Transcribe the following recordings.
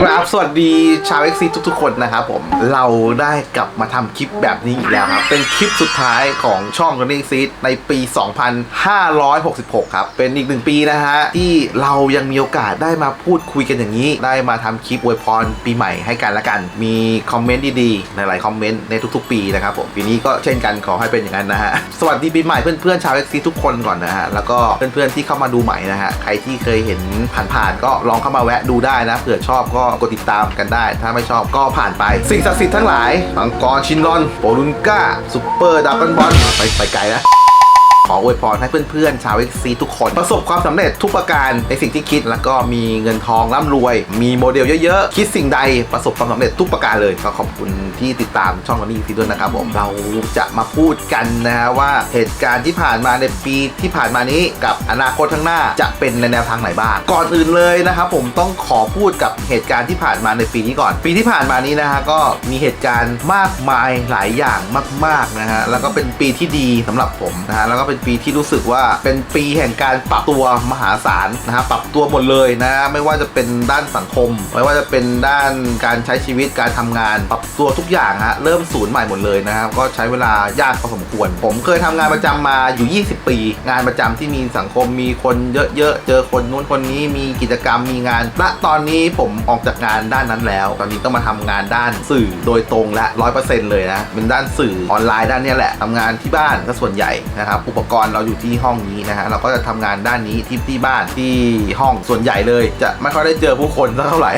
กราบสวัสดีชาวเอ็กซีทุกๆ คนนะครับผม เราได้กลับมาทำคลิปแบบนี้อีกแล้วครับ เป็นคลิปสุดท้ายของช่อง Running Seed ในปี 2566 ครับ เป็นอีกหนึ่งปีนะฮะ ที่เรายังมีโอกาสได้มาพูดคุยกันอย่างนี้ ได้มาทำคลิปอวยพรปีใหม่ให้กันละกัน มีคอมเมนต์ดีๆ หลายๆคอมเมนต์ในทุกๆ ปีนะครับผม ปีนี้ก็เช่นกันขอให้เป็นอย่างนั้นนะฮะ สวัสดีปีใหม่เพื่อนๆชาวเอ็กซีทุกคนก่อนนะฮะ แล้วก็เพื่อนๆที่เข้ามาดูใหม่นะฮะ ใครที่เคยเห็นผ่านๆก็ลองเข้ามาแวะดูได้นะ เผื่อชอบก็กดติดตามกันได้ ถ้าไม่ชอบก็ผ่านไป สิ่งศักดิ์สิทธิ์ทั้งหลายมังกรชินรอนโปรุนก้าซุปเปอร์ดับเบิลบอลไปไปไกลนะ ขออวยพรให้เพื่อนๆ ชาวเอ็กซีทุกคน ประสบความสำเร็จทุกประการในสิ่งที่คิด แล้วก็มีเงินทองร่ำรวย มีโมเดลเยอะๆ คิดสิ่งใดประสบความสำเร็จทุกประการเลยก็ขอบคุณที่ติดตามช่องนี้ทีด้วยนะครับผมเราจะมาพูดกันนะว่าเหตุการณ์ที่ผ่านมาในปีที่ผ่านมานี้กับอนาคตข้างหน้าจะเป็นในแนวทางไหนบ้าง ก่อนอื่นเลยนะครับผมต้องขอพูดกับเหตุการณ์ที่ผ่านมาในปีนี้ก่อน ปีที่ผ่านมานี้นะฮะก็มีเหตุการณ์มากมายหลายอย่างมากๆนะฮะแล้วก็เป็นปีที่ดีสำหรับผมนะฮะแล้วก็เป็นปีที่รู้สึกว่าเป็นปีแห่งการปรับตัวมหาศาลนะฮะปรับตัวหมดเลยนะ ไม่ว่าจะเป็นด้านสังคม ไม่ว่าจะเป็นด้านการใช้ชีวิตการทำงาน ปรับตัวทุกอย่างฮะเริ่มศูนย์ใหม่หมดเลยนะครับก็ใช้เวลายากพอสมควร ผมเคยทำงานประจำมาอยู่ 20 ปี งานประจำที่มีสังคมมีคนเยอะๆเจอคนนู้นคนนี้มีกิจกรรมมีงานและตอนนี้ผมออกจากงานด้านนั้นแล้ว ตอนนี้ต้องมาทำงานด้านสื่อโดยตรงและร้อยเปอร์เซ็นต์เลยนะเป็นด้านสื่อออนไลน์ด้านนี้แหละทำงานที่บ้านก็ส่วนใหญ่นะครับอุปกรณ์เราอยู่ที่ห้องนี้นะฮะเราก็จะทำงานด้านนี้ที่ที่บ้านที่ห้องส่วนใหญ่เลย จะไม่ค่อยได้เจอผู้คนเท่าไหร่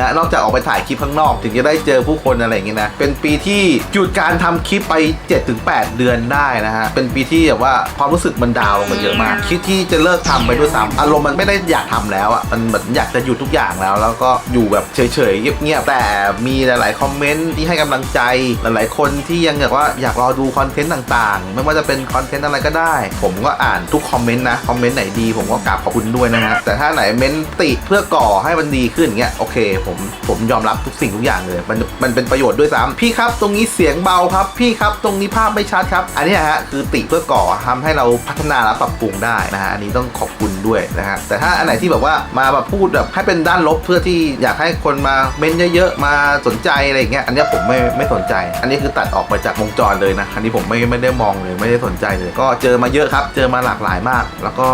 นะนอกจากออกไปถ่ายคลิปข้างนอก ถึงจะได้เจอผู้คนอะไรอย่างเงี้ยนะ เป็นปีที่หยุดการทำคลิปไป 7-8 เดือนได้นะฮะ เป็นปีที่แบบว่าความรู้สึกมันดาวน์ลงไปเยอะมาก คิดที่จะเลิกทำไปด้วยซ้ำอารมณ์มันไม่ได้อยากทำแล้วอะ มันเหมือนอยากจะหยุดทุกอย่างแล้ว แล้วก็อยู่แบบเฉยๆเงียบๆแต่มีหลายๆคอมเมนต์ที่ให้กำลังใจหลายๆ คนที่ยังแบบว่าอยากรอดูคอนเทนต์ต่างๆ ไม่ว่าจะเป็นคอนเทนต์อะไรก็ได้ ผมก็อ่านทุกคอมเมนต์นะคอมเมนต์ไหนดีผมก็กราบขอบคุณด้วยนะฮะแต่ถ้าไหนเมนต์ติเพื่อก่อให้มันดีขึ้นอย่างเงี้ยโอเคผมผมยอมรับทุกสิ่งทุกอย่างเลย มันมันเป็นประโยชน์ด้วยซ้ำพี่ครับตรงนี้เสียงเบาครับ พี่ครับตรงนี้ภาพไม่ชัดครับ อันนี้ฮะคือติเพื่อก่อทำให้เราพัฒนาและปรับปรุงได้นะฮะอันนี้ต้องขอบคุณด้วยนะฮะแต่ถ้าอันไหนที่แบบว่ามาแบบพูดแบบให้เป็นด้านลบเพื่อที่อยากให้คนมาเม้นเยอะๆมาสนใจอะไรอย่างเงี้ยอันนี้ผมไม่ไม่สนใจ อันนี้คือตัดออกไปจากวงจรเลยนะอันนี้ผมไม่ไม่ได้มองเลยไม่ได้สนใจเลย ก็เจอมาเยอะครับ เจอมาหลากหลายมาก แล้วก็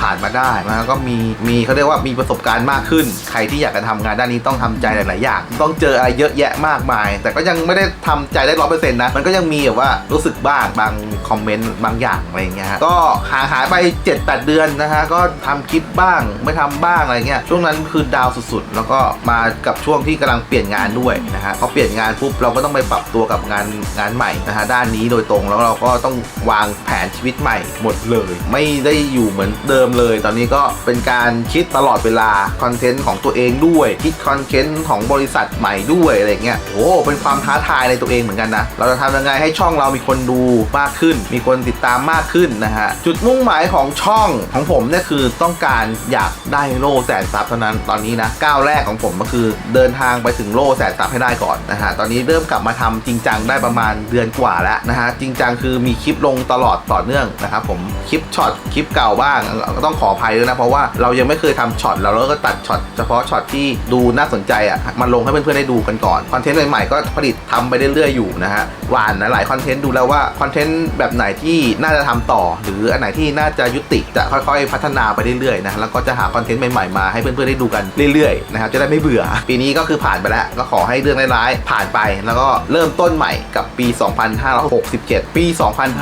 ผ่านมาได้นะก็มีมีเขาเรียกว่ามีประสบการณ์มากขึ้น ใครที่อยากจะทำงานด้านนี้ต้ององทำใจหลาย ๆ อย่าง ต้องเจออะไรเยอะแยะมากมาย แต่ก็ยังไม่ได้ทำใจได้ร้อยเปอร์เซ็นต์นะ มันก็ยังมีแบบว่ารู้สึกบ้างบางคอมเมนต์บางอย่างอะไรเงี้ย ก็หางหายไป 7-8 เดือนนะฮะ ก็ทำคลิปบ้างไม่ทำบ้างอะไรเงี้ย ช่วงนั้นคือดาวสุด ๆ แล้วก็มากับช่วงที่กำลังเปลี่ยนงานด้วยนะฮะพอเปลี่ยนงานปุ๊บเราก็ต้องไปปรับตัวกับงานงานใหม่นะฮะด้านนี้โดยตรงแล้วเราก็ต้องวางแผนชีวิตใหม่หมดเลย ไม่ได้อยู่เหมือนเดิมเลย ตอนนี้ก็เป็นการคิดตลอดเวลาคอนเทนต์ของตัวเองด้วยคิดคอนเทนต์ของบริษัทใหม่ด้วยอะไรเงี้ยโอ้เป็นความท้าทายในตัวเองเหมือนกันนะ เราจะทำยังไงให้ช่องเรามีคนดูมากขึ้น มีคนติดตามมากขึ้นนะฮะ จุดมุ่งหมายของช่องของผมเนี่ยคือต้องการอยากได้โล่แสนซับเท่านั้นตอนนี้นะก้าวแรกของผมก็คือเดินทางไปถึงโล่แสนซับให้ได้ก่อนนะฮะ ตอนนี้เริ่มกลับมาทำจริงจังได้ประมาณเดือนกว่าแล้วนะฮะ จริงจังคือมีคลิปลงตลอดต่อเนื่องนะครับผมคลิปช็อตคลิปเก่าบ้างก็ต้องขออภัยด้วยนะเพราะว่าเรายังไม่เคยทำช็อตแล้วเราก็ตัดช็อตเฉพาะช็อตที่ดูน่าสนใจอะมาลงให้เพื่อนๆได้ดูกันก่อนคอนเทนต์ใหม่ๆก็ผลิตทำไปเรื่อยๆอยู่นะฮะหวานนะหลายคอนเทนต์ดูแล้วว่าคอนเทนต์แบบไหนที่น่าจะทำต่อ หรืออันไหนที่น่าจะยุติจะค่อยๆ พัฒนาไปเรื่อยๆนะแล้วก็จะหาคอนเทนต์ใหม่ๆมาให้เพื่อนๆได้ดูกันเรื่อยๆนะครับจะได้ไม่เบื่อ ปีนี้ก็คือผ่านไปแล้วก็ขอให้เรื่องร้ายๆผ่านไป แล้วก็เริ่มต้นใหม่กับปี 2567 ปี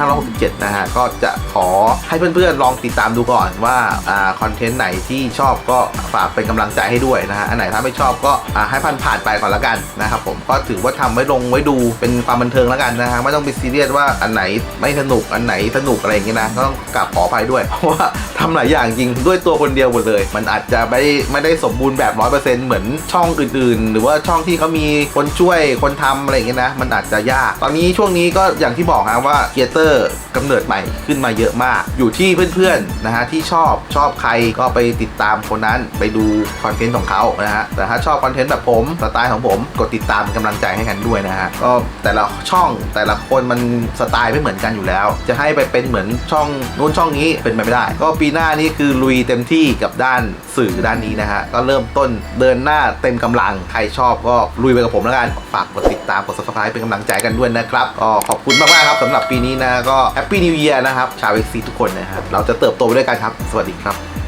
2567 นะฮะก็จะขอให้เพื่อนๆลองติดตามดูก่อนว่าอ่าคอนเทนต์ไหนที่ชอบก็ฝากเป็นกำลังใจให้ด้วยนะฮะอันไหนถ้าไม่ชอบก็ให้ผ่านผ่านไปก่อนละกันนะครับผมก็ถือว่าทำไว้ลงไว้ดูเป็นความบันเทิงแล้วกันนะฮะไม่ต้องไปซีเรียสว่าอันไหนไม่สนุกอันไหนสนุกอะไรอย่างเงี้ยนะก็ต้องกราบขออภัยด้วยเพราะว่าทำหลายอย่างจริงด้วยตัวคนเดียวหมดเลย มันอาจจะไม่ไม่ได้สมบูรณ์แบบร้อยเปอร์เซ็นต์เหมือนช่องอื่นๆ หรือว่าช่องที่เขามีคนช่วยคนทำอะไรอย่างเงี้ยนะ มันอาจจะยาก ตอนนี้ช่วงนี้ก็อย่างที่บอกฮะว่าเกียเตอร์กำเนิดใหม่ขึ้นมาเยอะมาก อยู่ที่เพื่อนๆนะฮะที่ชอบชอบใครก็ไปติดตามคนนั้นไปดูคอนเทนต์ของเขานะฮะแต่ถ้าชอบคอนเทนต์แบบผมสไตล์ของผมกดติดตามเป็นกำลังใจให้กันด้วยนะฮะก็แต่ละช่องแต่ละคนมันสไตล์ไม่เหมือนกันอยู่แล้ว จะให้ไปเป็นเหมือนช่องนู้นช่องนี้เป็นไปไม่ได้ ก็ปีหน้านี้คือลุยเต็มที่กับด้านสื่อด้านนี้นะฮะก็เริ่มต้นเดินหน้าเต็มกำลังใครชอบก็ลุยไปกับผมแล้วกันฝากกดติดตามกด subscribe เป็นกำลังใจกันด้วยนะครับก็ขอบคุณมากๆครับสำหรับปีนี้นะก็แฮปปี้นิว e ียร์นะครับชาวเอ็กซีทุกคนนะครับเราจะเติบโตไปด้วยกันครับ สวัสดีครับ